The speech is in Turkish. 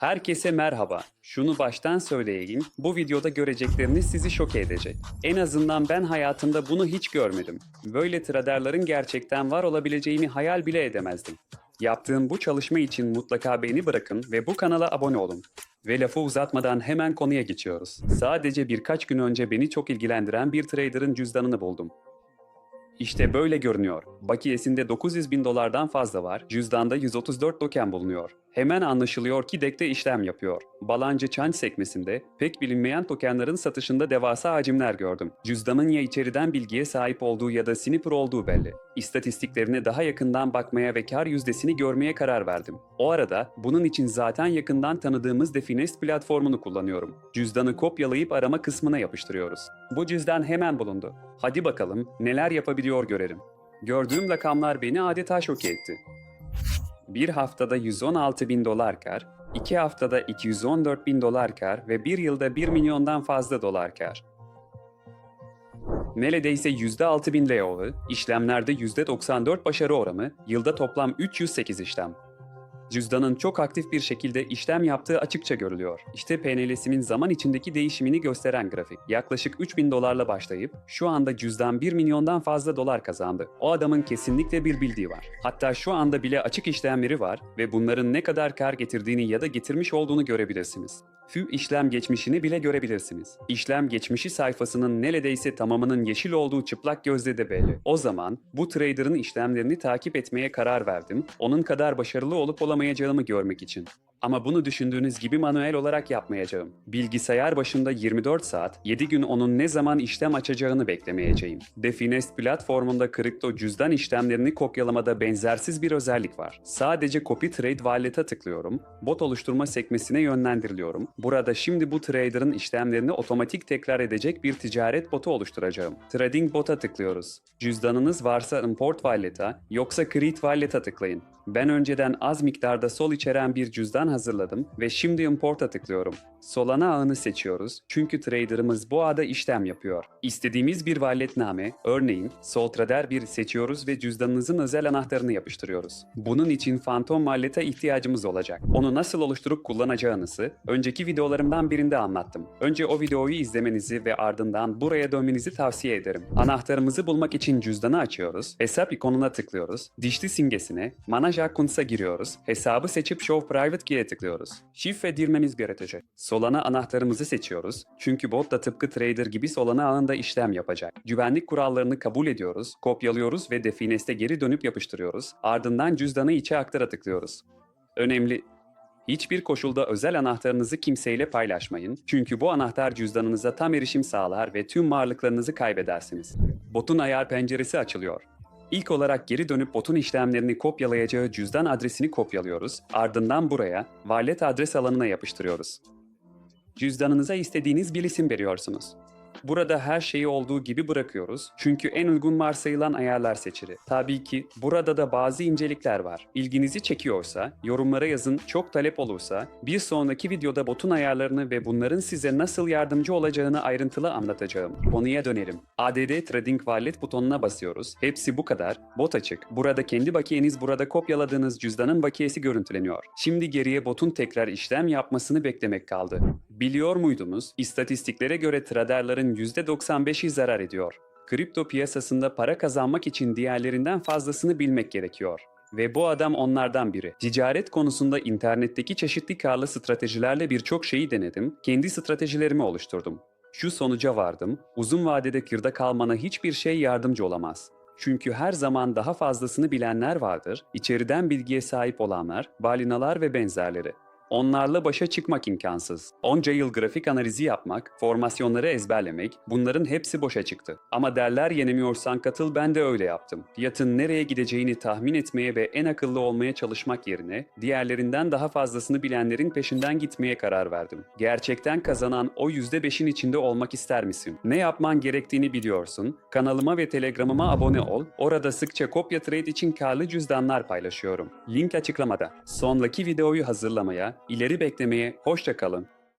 Herkese merhaba. Şunu baştan söyleyeyim, bu videoda görecekleriniz sizi şok edecek. En azından ben hayatımda bunu hiç görmedim. Böyle traderların gerçekten var olabileceğini hayal bile edemezdim. Yaptığım bu çalışma için mutlaka beğeni bırakın ve bu kanala abone olun. Ve lafı uzatmadan hemen konuya geçiyoruz. Sadece birkaç gün önce beni çok ilgilendiren bir trader'ın cüzdanını buldum. İşte böyle görünüyor. Bakiyesinde 900 bin dolardan fazla var, cüzdanda 134 token bulunuyor. Hemen anlaşılıyor ki dekte işlem yapıyor. Balancı çan sekmesinde pek bilinmeyen tokenların satışında devasa hacimler gördüm. Cüzdanın ya içeriden bilgiye sahip olduğu ya da snipper olduğu belli. İstatistiklerine daha yakından bakmaya ve kar yüzdesini görmeye karar verdim. O arada bunun için zaten yakından tanıdığımız Definest platformunu kullanıyorum. Cüzdanı kopyalayıp arama kısmına yapıştırıyoruz. Bu cüzdan hemen bulundu. Hadi bakalım neler yapabiliyor görelim. Gördüğüm rakamlar beni adeta şok etti. Bir haftada 116 bin dolar kar, iki haftada 214 bin dolar kar ve bir yılda 1 milyondan fazla dolar kar. Neredeyse %6 bin layover, işlemlerde %94 başarı oranı, yılda toplam 308 işlem. Cüzdanın çok aktif bir şekilde işlem yaptığı açıkça görülüyor. İşte PNL'sinin zaman içindeki değişimini gösteren grafik. Yaklaşık 3000 dolarla başlayıp şu anda cüzdan 1 milyondan fazla dolar kazandı. O adamın kesinlikle bir bildiği var. Hatta şu anda bile açık işlemleri var ve bunların ne kadar kar getirdiğini ya da getirmiş olduğunu görebilirsiniz. Fü işlem geçmişini bile görebilirsiniz. İşlem geçmişi sayfasının neredeyse tamamının yeşil olduğu çıplak gözle de belli. O zaman bu trader'ın işlemlerini takip etmeye karar verdim. Onun kadar başarılı olup olamayacağımı görmek için. Ama bunu düşündüğünüz gibi manuel olarak yapmayacağım. Bilgisayar başında 24 saat, 7 gün onun ne zaman işlem açacağını beklemeyeceğim. Definest platformunda kripto cüzdan işlemlerini kopyalamada benzersiz bir özellik var. Sadece Copy Trade Wallet'a tıklıyorum, bot oluşturma sekmesine yönlendiriliyorum. Burada şimdi bu trader'ın işlemlerini otomatik tekrar edecek bir ticaret botu oluşturacağım. Trading bot'a tıklıyoruz. Cüzdanınız varsa import wallet'a yoksa create wallet'a tıklayın. Ben önceden az miktarda sol içeren bir cüzdan hazırladım ve şimdi import'a tıklıyorum. Solana ağını seçiyoruz çünkü trader'ımız bu ağda işlem yapıyor. İstediğimiz bir walletname, örneğin Soltrader 1 seçiyoruz ve cüzdanınızın özel anahtarını yapıştırıyoruz. Bunun için Phantom Wallet'a ihtiyacımız olacak. Onu nasıl oluşturup kullanacağınızı önceki videolarımdan birinde anlattım. Önce o videoyu izlemenizi ve ardından buraya dönmenizi tavsiye ederim. Anahtarımızı bulmak için cüzdanı açıyoruz, hesap ikonuna tıklıyoruz, dişli simgesine, Manaj Accounts'a giriyoruz, hesabı seçip Show Private Key'e tıklıyoruz. Şifre girmemiz gerekecek. Solana anahtarımızı seçiyoruz çünkü bot da tıpkı trader gibi Solana ağında işlem yapacak. Güvenlik kurallarını kabul ediyoruz, kopyalıyoruz ve Definest'e geri dönüp yapıştırıyoruz. Ardından cüzdanı içe aktara tıklıyoruz. Önemli Hiçbir koşulda özel anahtarınızı kimseyle paylaşmayın. Çünkü bu anahtar cüzdanınıza tam erişim sağlar ve tüm varlıklarınızı kaybedersiniz. Botun ayar penceresi açılıyor. İlk olarak geri dönüp botun işlemlerini kopyalayacağı cüzdan adresini kopyalıyoruz. Ardından buraya wallet adres alanına yapıştırıyoruz. Cüzdanınıza istediğiniz bir isim veriyorsunuz. Burada her şeyi olduğu gibi bırakıyoruz çünkü en uygun varsayılan ayarlar seçili. Tabii ki burada da bazı incelikler var. İlginizi çekiyorsa yorumlara yazın, çok talep olursa bir sonraki videoda botun ayarlarını ve bunların size nasıl yardımcı olacağını ayrıntılı anlatacağım. Konuya dönelim. ADD Trading Wallet butonuna basıyoruz. Hepsi bu kadar. Bot açık. Burada kendi bakiyeniz burada kopyaladığınız cüzdanın bakiyesi görüntüleniyor. Şimdi geriye botun tekrar işlem yapmasını beklemek kaldı. Biliyor muydunuz? İstatistiklere göre traderların %95'i zarar ediyor. Kripto piyasasında para kazanmak için diğerlerinden fazlasını bilmek gerekiyor. Ve bu adam onlardan biri. Ticaret konusunda internetteki çeşitli karlı stratejilerle birçok şeyi denedim, kendi stratejilerimi oluşturdum. Şu sonuca vardım, uzun vadede kırda kalmana hiçbir şey yardımcı olamaz. Çünkü her zaman daha fazlasını bilenler vardır, içeriden bilgiye sahip olanlar, balinalar ve benzerleri. Onlarla başa çıkmak imkansız. Onca yıl grafik analizi yapmak, formasyonları ezberlemek, bunların hepsi boşa çıktı. Ama derler yenemiyorsan katıl ben de öyle yaptım. Fiyatın nereye gideceğini tahmin etmeye ve en akıllı olmaya çalışmak yerine, diğerlerinden daha fazlasını bilenlerin peşinden gitmeye karar verdim. Gerçekten kazanan o %5'in içinde olmak ister misin? Ne yapman gerektiğini biliyorsun. Kanalıma ve Telegram'ıma abone ol. Orada sıkça kopya trade için karlı cüzdanlar paylaşıyorum. Link açıklamada. Sonraki videoyu hazırlamaya, ileri beklemeye hoşça kalın.